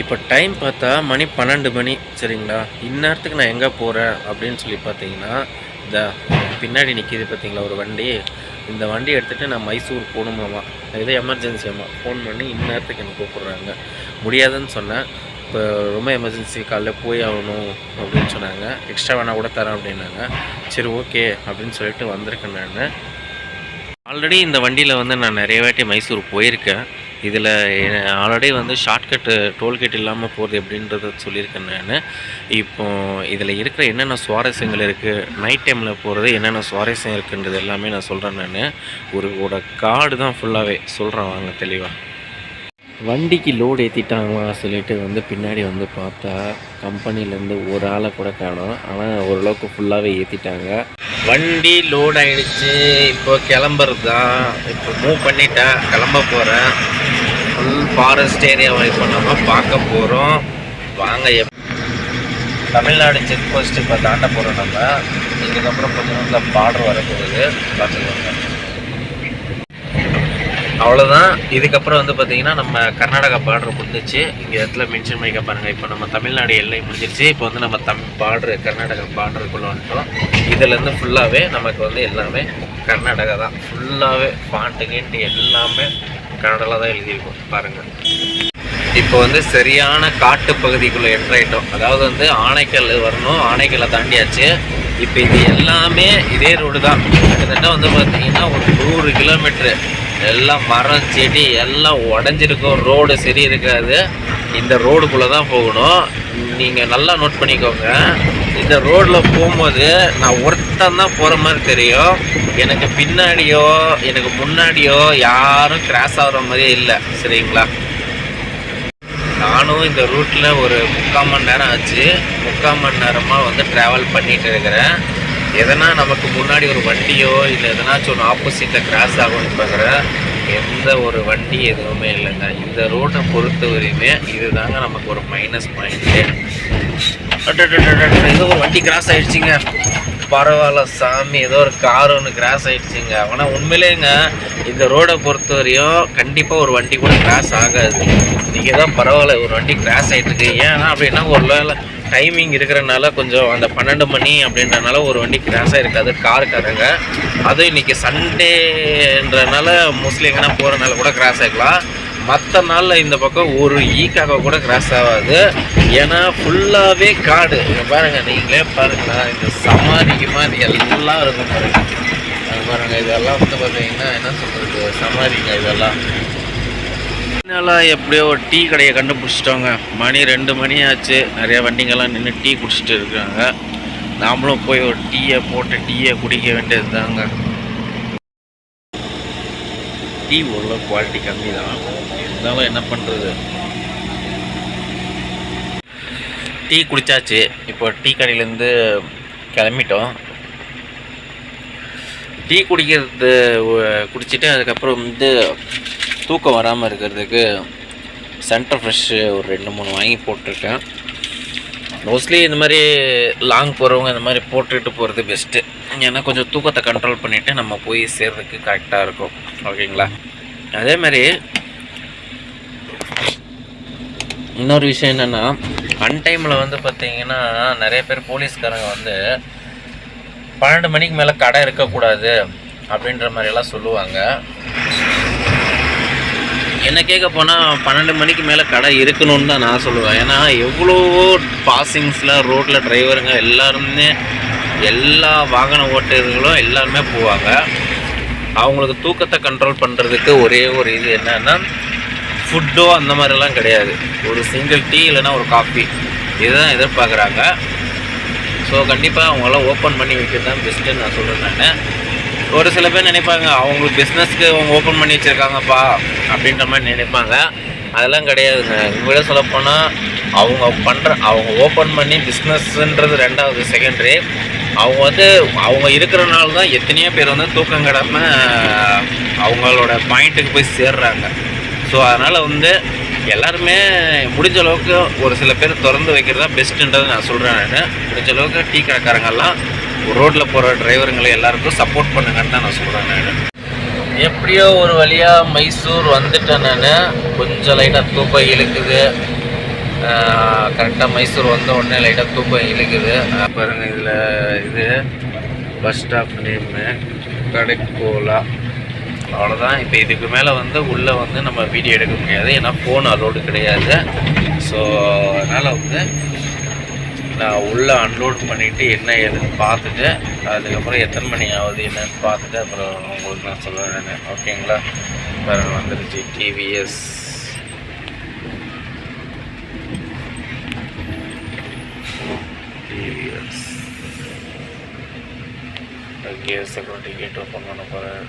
இப்போ டைம் பார்த்தா மணி பன்னெண்டு மணி சரிங்களா? இந்நேரத்துக்கு நான் எங்கே போகிறேன் அப்படின்னு சொல்லி பார்த்தீங்கன்னா இந்த பின்னாடி நிற்கிது பார்த்தீங்களா ஒரு வண்டி. இந்த வண்டி எடுத்துகிட்டு நான் மைசூர் போகணுமாம்மா ஏதோ எமர்ஜென்சியாமா ஃபோன் பண்ணி இந்நேரத்துக்கு எனக்கு கூப்பிட்றாங்க. முடியாதுன்னு சொன்னேன். இப்போ ரொம்ப எமர்ஜென்சி காலைல போய் ஆகணும் அப்படின்னு சொன்னாங்க. எக்ஸ்ட்ரா வேணால் கூட தரேன் அப்படின்னாங்க. சரி ஓகே அப்படின்னு சொல்லிட்டு வந்திருக்கேன் நான். ஆல்ரெடி இந்த வண்டியில் வந்து நான் நிறைய வாட்டி மைசூர் போயிருக்கேன். இதில் ஆல்ரெடி வந்து ஷார்ட்கட்டு டோல்கேட் இல்லாமல் போகிறது எப்படின்றத சொல்லியிருக்கேன் நான். இப்போ இதில் இருக்கிற என்னென்ன சுவாரஸ்யங்கள் இருக்குது நைட் டைமில் போகிறது என்னென்ன சுவாரஸ்யம் இருக்குன்றது எல்லாமே நான் சொல்கிறேன் நான். ஒரு ஒரு கார்டு தான் ஃபுல்லாகவே சொல்கிறேன் வாங்க தெளிவாக வண்டிக்கு லோடு ஏற்றிட்டாங்களா சொல்லிட்டு வந்து பின்னாடி வந்து பார்த்தா கம்பெனிலேருந்து ஒரு ஆளை கூட காணும். ஆனால் ஓரளவுக்கு ஃபுல்லாகவே ஏற்றிட்டாங்க வண்டி லோட் ஆயிடுச்சு. இப்போ கிளம்புறது தான் இப்போ மூவ் பண்ணிட்டேன் கிளம்ப போகிறேன் ஃபுல் ஃபாரஸ்ட் ஏரியாவை இப்போ நம்ம பார்க்க போகிறோம் வாங்க எப் தமிழ்நாடு செக் போஸ்ட் இப்போ தாண்ட போகிறோம் நம்ம. இதுக்கப்புறம் கொஞ்சம் நேரத்தில் பார்டர் வரப்போகுது. பார்த்துக்கோங்க. அவ்வளோதான் இதுக்கப்புறம் வந்து பார்த்தீங்கன்னா நம்ம கர்நாடகா பார்டர் முடிஞ்சிச்சு. இங்கே இடத்துல மென்ஷன் பண்ணிக்க பாருங்கள் இப்போ நம்ம தமிழ்நாடு எல்லை முடிஞ்சிருச்சு. இப்போ வந்து நம்ம தம் பார்டர் கர்நாடகா பார்டருக்குள்ளே வந்துட்டோம். இதுலேருந்து ஃபுல்லாகவே நமக்கு வந்து எல்லாமே கர்நாடகா தான். ஃபுல்லாகவே பாட்டு கேட்டு எல்லாமே கன்னடாவில் தான் எழுதியிருக்கோம் பாருங்கள் இப்போ வந்து சரியான காட்டு பகுதிக்குள்ளே என்ட்ராயிட்டோம் அதாவது வந்து ஆனைக்கல் வரணும். ஆணைக்கல்லை தாண்டியாச்சு. இப்போ இது எல்லாமே இதே ரோடு தான். கிட்டத்தட்ட வந்து பார்த்தீங்கன்னா ஒரு நூறு கிலோமீட்ரு எல்லாம் மரம் செடி எல்லாம் உடஞ்சிருக்கும். ரோடு சரி இருக்காது. இந்த ரோடுக்குள்ளே தான் போகணும். நீங்கள் நல்லா நோட் பண்ணிக்கோங்க. இந்த ரோட்டில் போகும்போது நான் ஒருத்தன் தான் போகிற மாதிரி தெரியும். எனக்கு பின்னாடியோ எனக்கு முன்னாடியோ யாரும் கிராஸ் ஆகுற மாதிரியே இல்லை. சரிங்களா? நானும் இந்த ரூட்டில் ஒரு முக்கால் மணி நேரம் ஆச்சு. முக்கால் மணி நேரமாக வந்து ட்ராவல் பண்ணிகிட்டு இருக்கிறேன். எதனா நமக்கு முன்னாடி ஒரு வண்டியோ இல்லை எதனாச்சும் ஒன்று ஆப்போசிட்டில் கிராஸ் ஆகும்னு பார்க்குறேன் எந்த ஒரு வண்டி எதுவுமே இல்லைங்க. இந்த ரோட்டை பொறுத்த வரையுமே இதுதாங்க நமக்கு ஒரு மைனஸ் பாயிண்ட்டு ஏதோ ஒரு வண்டி கிராஸ் ஆயிடுச்சுங்க பரவாயில்ல சாமி ஏதோ ஒரு கார் ஒன்று கிராஸ் ஆயிடுச்சுங்க ஆனால் உண்மையிலேங்க இந்த ரோடை பொறுத்த வரையும் கண்டிப்பாக ஒரு வண்டி கூட கிராஸ் ஆகாது நீங்கள் தான் பரவாயில்ல ஒரு வண்டி கிராஸ் ஆகிட்டுருக்கு ஏன்னா அப்படின்னா ஒரு வேளை டைமிங் இருக்கிறனால கொஞ்சம் அந்த பன்னெண்டு மணி அப்படின்றனால ஒரு வண்டி கிராஸாக இருக்காது காருக்காரங்க அதுவும் இன்னைக்கு சண்டேன்றனால மோஸ்ட்லி எங்கன்னா போகிறனால கூட கிராஸ் ஆகிக்கலாம் மற்ற நாளில் இந்த பக்கம் ஒரு e ஈக்காக கூட கிராஸ் ஆகாது. ஏன்னா ஃபுல்லாகவே காடு. இங்க பாருங்க நீங்களே பாருங்களேன் இந்த சமாதிக்கு மாதிரி எல்லாம் இருக்கும் பாருங்கள் அது பாருங்கள் இதெல்லாம் வந்து பார்த்தீங்கன்னா என்ன சொல்கிறது சமாதிங்க இதெல்லாம். அதனால எப்படியோ ஒரு டீ கடையை கண்டுபிடிச்சிட்டோங்க மணி ரெண்டு மணி ஆச்சு. நிறையா வண்டிங்கெல்லாம் நின்று டீ குடிச்சிட்டு இருக்காங்க நாமளும் போய் ஒரு டீயை போட்டு டீயை குடிக்க வேண்டியது தாங்க டீ உள்ள குவாலிட்டி கம்மி தான். இருந்தாலும் என்ன பண்ணுறது டீ குடித்தாச்சு இப்போ டீ கடையிலேருந்து கிளம்பிட்டோம். டீ குடிக்கிறது குடிச்சிட்டு அதுக்கப்புறம் வந்து தூக்கம் வராமல் இருக்கிறதுக்கு சென்டர் ஃப்ரெஷ்ஷு ஒரு ரெண்டு மூணு வாங்கி போட்டிருக்கேன். மோஸ்ட்லி இந்த மாதிரி லாங் போகிறவங்க இந்த மாதிரி போட்டுட்டு போகிறது பெஸ்ட்டு ஏன்னா கொஞ்சம் தூக்கத்தை கண்ட்ரோல் பண்ணிவிட்டு நம்ம போய் சேர்றதுக்கு கரெக்டாக இருக்கும். ஓகேங்களா அதே மாதிரி இன்னொரு விஷயம் என்னென்னா அன்டைமில் வந்து பார்த்திங்கன்னா நிறைய பேர் போலீஸ்காரங்க வந்து பன்னெண்டு மணிக்கு மேலே கடை இருக்கக்கூடாது அப்படின்ற மாதிரியெல்லாம் சொல்லுவாங்க. என்ன கேட்க போனால் பன்னெண்டு மணிக்கு மேலே கடை இருக்கணும்னு தான் நான் சொல்லுவேன். ஏன்னா எவ்வளவோ பாசிங்ஸில் ரோட்டில் டிரைவருங்க எல்லாருமே எல்லா வாகன ஓட்டுநர்களும் எல்லாருமே போவாங்க. அவங்களுக்கு தூக்கத்தை கண்ட்ரோல் பண்ணுறதுக்கு ஒரே ஒரு இது என்னென்னா ஃபுட்டோ அந்த மாதிரிலாம் கிடையாது. ஒரு சிங்கிள் டீ இல்லைன்னா ஒரு காஃபி இதுதான் எதிர்பார்க்குறாங்க. ஸோ கண்டிப்பாக அவங்களாம் ஓப்பன் பண்ணி வைக்கிறது தான் பெஸ்ட்டுன்னு நான் சொல்கிறேன் நான். ஒரு சில பேர் நினைப்பாங்க அவங்களுக்கு பிஸ்னஸ்க்கு அவங்க ஓப்பன் பண்ணி வச்சுருக்காங்கப்பா அப்படின்ற மாதிரி நினைப்பாங்க. அதெல்லாம் கிடையாதுங்க. உங்களே சொல்லப்போனால் அவங்க பண்ணுற அவங்க ஓப்பன் பண்ணி பிஸ்னஸ்ன்றது ரெண்டாவது செகண்டரி அவங்க வந்து அவங்க இருக்கிறனால தான் எத்தனையோ பேர் வந்து தூக்கம் கிடாமல் அவங்களோட பாயிண்ட்டுக்கு போய் சேர்றாங்க. ஸோ அதனால் வந்து எல்லாருமே முடிஞ்ச அளவுக்கு ஒரு சில பேர் திறந்து வைக்கிறது தான் பெஸ்ட்டுன்றது நான் சொல்கிறேன் நான். முடிஞ்ச அளவுக்கு டீ கடைக்காரங்கெல்லாம் ரோட்டில் போகிற டிரைவருங்களை எல்லாருக்கும் சப்போர்ட் பண்ணுங்கன்னு தான் நான் சொல்கிறேன் நான். எப்படியோ ஒரு வழியாக மைசூர் வந்துட்டேன் நான். கொஞ்சம் லைட்டாக தூக்கம் இழுக்குது. கரெக்டாக மைசூர் வந்த உடனே லைட்டாக தூக்கம் இழுக்குது. பாருங்கள் பாருங்க இதில் இது பஸ் ஸ்டாப் நேமு கடைக்கோலா. அவ்வளோதான் இப்போ இதுக்கு மேலே வந்து உள்ளே வந்து நம்ம வீடியோ எடுக்க முடியாது. ஏன்னா ஃபோன் அலோடு கிடையாது. ஸோ அதனால் வந்து நான் உள்ளே அன்லோட் பண்ணிவிட்டு என்ன ஏதுன்னு பார்த்துட்டு அதுக்கப்புறம் எத்தனை மணி ஆகுது என்னன்னு பார்த்துட்டு அப்புறம் உங்களுக்கு நான் சொல்லுவேன் ஓகேங்களா? வேறு வந்துருச்சு. TVS TVS case security gate open பண்ண போகிறேன்